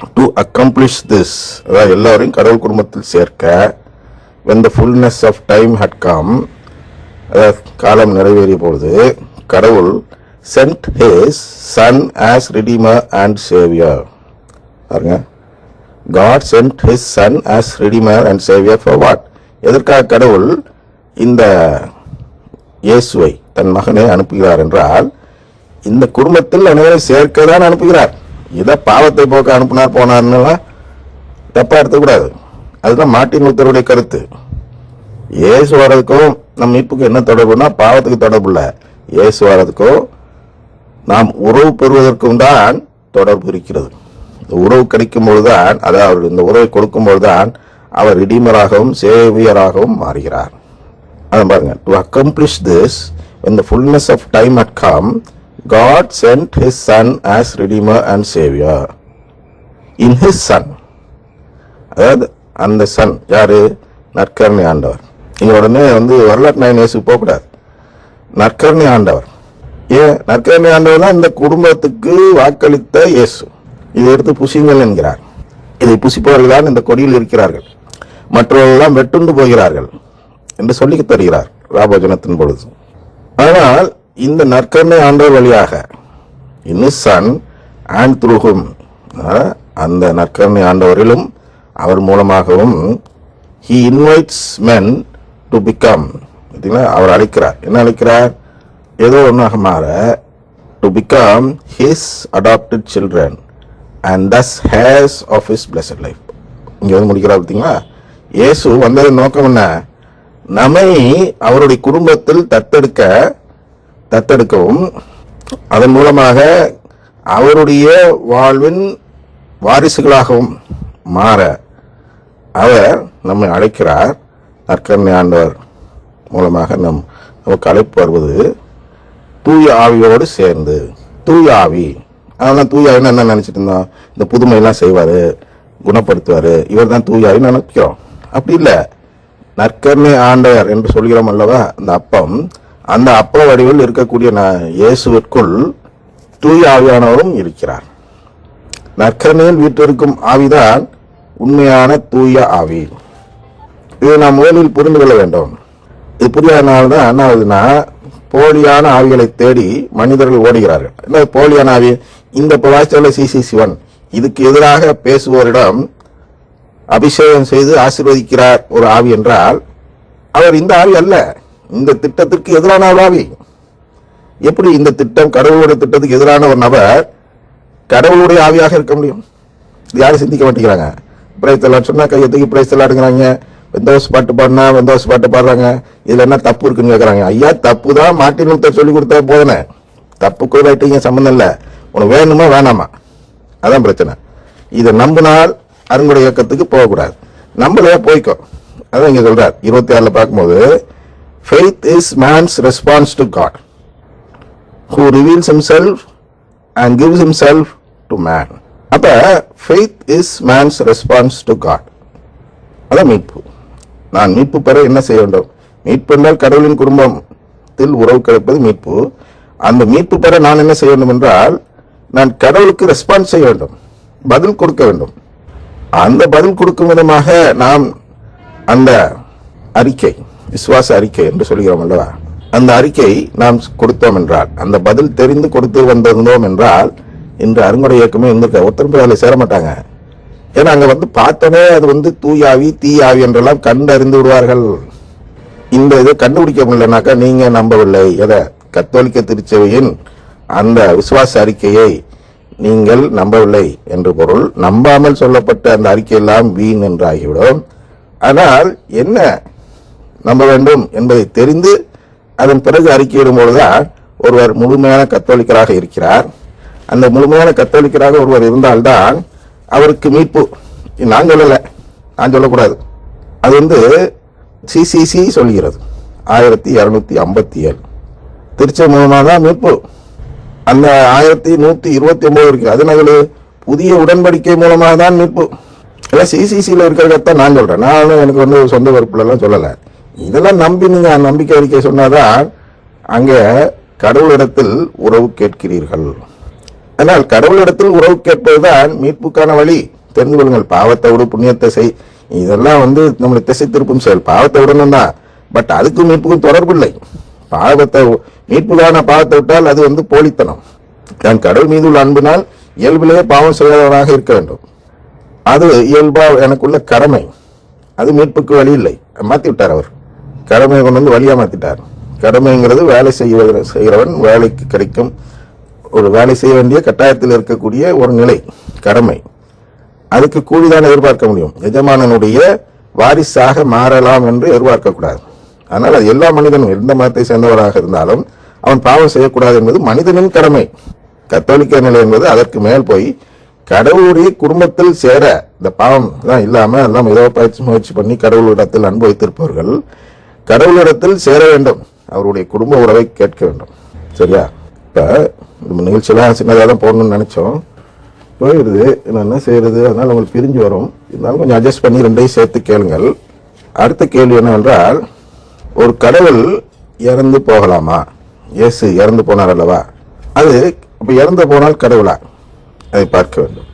To accomplish this அதாவது எல்லோரையும் கடவுள் குடும்பத்தில் சேர்க்க when the fullness of time had come அதாவது காலம் நிறைவேறிய பொழுது கடவுள் sent his son as redeemer and saviour பாருங்க. God sent his son as redeemer and saviour for what எதற்காக கடவுள் இந்த இயேசுவை தன் மகனை அனுப்புகிறார் என்றால் இந்த குடும்பத்தில் அனைவரை சேர்க்க தான் அனுப்புகிறார். இதை பாவத்தை போக்க அனுப்புனார் போனார்னுலாம் தப்பா எடுத்துக்கூடாது. அதுதான் மாட்டின் லூத்தருடைய கருத்து. இயேசு வரதுக்கும் நம்ம இப்புக்கு என்ன தொடர்புனா பாவத்துக்கு தொடர்பு இல்லை. இயேசு வரதுக்கும் நாம் உறவு பெறுவதற்கும் தான் தொடர்பு இருக்கிறது. இந்த உறவு கிடைக்கும் பொழுதுதான் அதாவது இந்த உறவை கொடுக்கும் பொழுதுதான் அவர் இடிமராகவும் சேவியராகவும் மாறுகிறார். அதான் பாருங்க to accomplish this when the fullness of time had come god sent his son as redeemer and savior. In his son. அதாவது அந்த சன் யாரு? நற்கரணி ஆண்டவர். இங்க உடனே வந்து வரலாற்று நாயன் இயேசு போகக்கூடாது. நற்கரணி ஆண்டவர். ஏன்? நற்கரணி ஆண்டவர் தான் இந்த குடும்பத்துக்கு வாக்களித்த இயேசு. இதை எடுத்து புசிங்கள் என்கிறார். இதை புசிப்பவர்கள் தான் இந்த கொடியில் இருக்கிறார்கள். மற்றவர்கள்லாம் வெட்டுண்டு போகிறார்கள் என்று சொல்லி தருகிறார் ராபோஜனத்தின் பொழுது. ஆனால் இந்த நற்கருணை ஆண்டவர் வழியாக இன்னும் சன் அண்ட் த்ரூஹும் அந்த நற்கருணை ஆண்டவரிலும் அவர் மூலமாகவும் he invites men to become பார்த்தீங்களா? அவர் அழைக்கிறார். என்ன அழைக்கிறார்? ஏதோ ஒன்றாக மாற to become his adopted children and thus heirs of his blessed life இங்கே வந்து முடிக்கிறார் பார்த்தீங்களா? இயேசு வந்ததன் நோக்கம் என்ன? நம்மை அவருடைய குடும்பத்தில் தத்தெடுக்க தத்தெடுக்கவும். அதன் மூலமாக அவருடைய வாழ்வின் வாரிசுகளாகவும் மாற அவர் நம்மை அழைக்கிறார். நற்கருணை ஆண்டவர் மூலமாக நம் நமக்கு அழைப்பு வருவது தூய ஆவியோடு சேர்ந்து தூய ஆவி. அதெல்லாம் தூய ஆவின்னு என்ன நினச்சிட்டு இருந்தோம்? இந்த புதுமையெல்லாம் செய்வார் குணப்படுத்துவார். இவர் தான் தூய ஆவின்னு நினைக்கிறோம். அப்படி இல்லை. நற்கர்மை ஆண்டவர் என்று சொல்கிறோம் அல்லவா? அந்த அப்பம் அந்த அப்ப வடிவில் இருக்கக்கூடிய ந- இயேசுவிற்குள் தூய ஆவியானவரும் இருக்கிறார். நற்கருணையில் வீற்றிருக்கும் ஆவிதான் உண்மையான தூய ஆவி. இதை நாம் முதலில் புரிந்து கொள்ள வேண்டும். இது புரியாதனால தான் என்ன ஆகுதுன்னா போலியான ஆவிகளை தேடி மனிதர்கள் ஓடுகிறார்கள். என்ன போலியான ஆவி? இந்த இப்போ வாய்ச்சல சிசி சிவன் இதுக்கு எதிராக பேசுவோரிடம் அபிஷேகம் செய்து ஆசீர்வதிக்கிறார் ஒரு ஆவி என்றால் அவர் இந்த ஆவி அல்ல. இந்த திட்டத்திற்கு எதிரான ஒரு ஆவி எப்படி இந்த திட்டம் கடவுளுடைய திட்டத்துக்கு எதிரான ஒரு நபர் கடவுளுடைய ஆவியாக இருக்க முடியும்? யாரும் சிந்திக்க மாட்டேங்கிறாங்க? பிரைத்தலாட் சொன்னா கையத்துக்கு பிரைத்தலாடுங்கிறாங்க வெந்தோஸ் பாட்டு பாடினா வெந்தோஸ் பாட்டு பாடுறாங்க. இதுல என்ன தப்பு இருக்குன்னு கேட்குறாங்க ஐயா தப்பு தான் மாட்டின் லூத்தர் சொல்லி கொடுத்தா போதனே. தப்புக்கு ரைட்டிங்க சம்மந்தம் இல்லை? உனக்கு வேணுமா வேணாமா? அதான் பிரச்சனை. இதை நம்பினால் அருங்குடைய இயக்கத்துக்கு போகக்கூடாது. நம்மளே போய்க்கோ. அதான் இங்க சொல்கிறார் இருபத்தி ஆறுல பார்க்கும்போது faith is man's response to God who reveals himself and gives himself to man. அப்ப faith is man's response to God. அதான் மீட்பு. நான் மீட்பு பெற என்ன செய்ய வேண்டும்? மீட்பு என்றால் கடவுளின் குடும்பத்தில் உறவு கிடைப்பது மீட்பு. அந்த மீட்பு பெற நான் என்ன செய்ய வேண்டும் என்றால் நான் கடவுளுக்கு ரெஸ்பான்ஸ் செய்ய வேண்டும். பதில் கொடுக்க வேண்டும். அந்த பதில் கொடுக்கும் விதமாக நாம் அந்த அறிக்கை விசுவாச அறிக்கை என்று சொல்கிறோம் அல்லவா? அந்த அறிக்கை நாம் கொடுத்தோம் என்றால் அந்த பதில் தெரிந்து கொடுத்து வந்திருந்தோம் என்றால் இன்று அருங்குடை இயக்கமே இருந்திருக்க ஒருத்தரும் போய் அதில் சேர மாட்டாங்க. ஏன்னா அங்கே வந்து பார்த்தனே அது வந்து தூயாவி தீயாவி என்றெல்லாம் கண்டறிந்து விடுவார்கள். இந்த இதை கண்டுபிடிக்க முடியலனாக்கா நீங்க நம்பவில்லை. எதை? கத்தோலிக்க திருச்சபையின் அந்த விசுவாச அறிக்கையை நீங்கள் நம்பவில்லை என்று பொருள். நம்பாமல் சொல்லப்பட்ட அந்த அறிக்கையெல்லாம் வீண் என்றாகிவிடும். ஆனால் என்ன நம்ப வேண்டும் என்பதை தெரிந்து அதன் பிறகு அறிக்கையிடும் பொழுதுதான் ஒருவர் முழுமையான கத்தோலிக்கராக இருக்கிறார். அந்த முழுமையான கத்தோலிக்கராக ஒருவர் இருந்தால்தான் அவருக்கு மீட்பு. நான் சொல்லலை. நான் சொல்லக்கூடாது. அது வந்து சிசிசி சொல்கிறது. ஆயிரத்தி இரநூத்தி ஐம்பத்தி ஏழு. திருச்சி மூலமாக தான் மீட்பு. அந்த ஆயிரத்தி நூற்றி இருபத்தி ஒம்பது இருக்கு அது என்னது புதிய உடன்படிக்கை மூலமாக தான் மீட்பு. இல்லை சிசிசியில் இருக்கிறதான் நான் சொல்கிறேன் நான் எனக்கு வந்து சொந்த வெறுப்புலலாம் சொல்லலை. இதெல்லாம் நம்பி நீங்க நம்பிக்கை அறிக்கை சொன்னாதான் அங்கே கடவுளிடத்தில் உறவு கேட்கிறீர்கள். ஆனால் கடவுளிடத்தில் உறவு கேட்பதுதான் மீட்புக்கான வழி. தெரிந்து கொள்ளுங்கள் பாவத்தை விடு புண்ணியத்தை செய். இதெல்லாம் வந்து நம்மளை திசை திருப்பும் செயல். பாவத்தை விடணும் தான் பட் அதுக்கும் மீட்புக்கும் தொடர்பு இல்லை. பாவத்தை மீட்புக்கான பாவத்தை விட்டால் அது வந்து போலித்தனம். நான் கடவுள் மீது உள்ள அன்பினால் இயல்பிலேயே பாவம் செய்யாதவனாக இருக்க வேண்டும். அது இயல்பா எனக்குள்ள கடமை. அது மீட்புக்கு வழி இல்லை. மாத்தி விட்டார் அவர். கடமையை கொண்டு வந்து வழியமர்த்திட்டார். கடமைங்கிறது வேலை செய்வ செய்கிறவன் வேலைக்கு கிடைக்கும் ஒரு வேலை செய்ய வேண்டிய கட்டாயத்தில் இருக்கக்கூடிய ஒரு நிலை கடமை. அதுக்கு கூலிதான் எதிர்பார்க்க முடியும். எஜமானனுடைய வாரிசாக மாறலாம் என்று எதிர்பார்க்கக்கூடாது அதனால் ஆனால் அது எல்லா மனிதனும் எந்த மதத்தை சேர்ந்தவராக இருந்தாலும் அவன் பாவம் செய்யக்கூடாது என்பது மனிதனின் கடமை. கத்தோலிக்க நிலை என்பது அதற்கு மேல் போய் கடவுளுடைய குடும்பத்தில் சேர இந்த பாவம் தான் இல்லாமல் எல்லாம் ஏதோ பயிற்சி முயற்சி பண்ணி கடவுளிடத்தில் அனுபவித்திருப்பவர்கள் கடவுளிடத்தில் சேர வேண்டும். அவருடைய குடும்ப உறவை கேட்க வேண்டும். சரியா? இப்ப நம்ம நிகழ்ச்சியெல்லாம் சின்னதாக தான் போடணும்னு நினைச்சோம். போயிடுது நான் என்ன செய்யறது? அதனால உங்களுக்கு பிரிஞ்சு வரும். இருந்தாலும் கொஞ்சம் அட்ஜஸ்ட் பண்ணி ரெண்டையும் சேர்த்து கேளுங்கள். அடுத்த கேள்வி என்னவென்றால் ஒரு கடவுள் இறந்து போகலாமா? இயேசு இறந்து போனார் அல்லவா? அது அப்ப இறந்து போனால் கடவுளா? அதை பார்க்க வேண்டும்.